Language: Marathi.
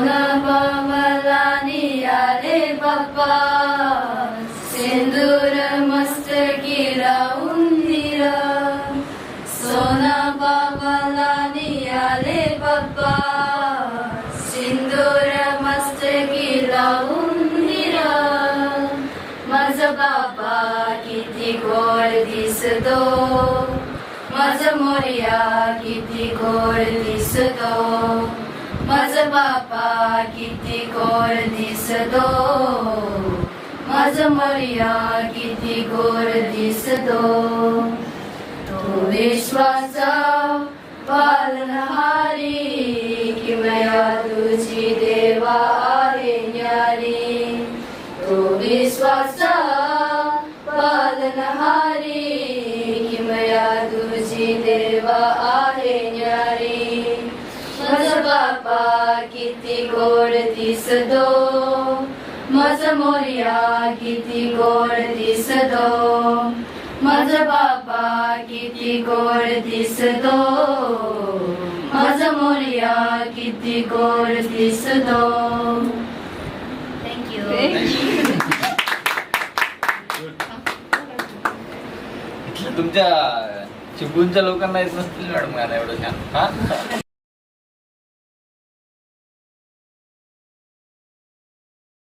मला आले बाप्पा सिंदूर मस्तकी लावून दिला सोना बाबाला आले बाप्पा सिंदूर मस्तकी लावून दिला माझा बाबा किती गोड दिसतो माझा मोर्या किती गोड दिसतो. माझा बाबा किती गोर दिसतो. माझा मर्या किती गोर दिसतो. तो विश्वासा पालनहारी किमया तुझी देवा आहे न्यारी. तो विश्वासा पालनहारी किमया तुझी देवा आहे न्यारी. बापा किती गोड दिसतो. माझा मोर्या किती गोड दिसतो. माझा बापा किती गोड दिसतो. माझा मोर्या किती गोड दिसतो. थँक्यू तुमच्या चिपळूणच्या लोकांना येत नसतील मॅडम गाणं एवढं छान. हा?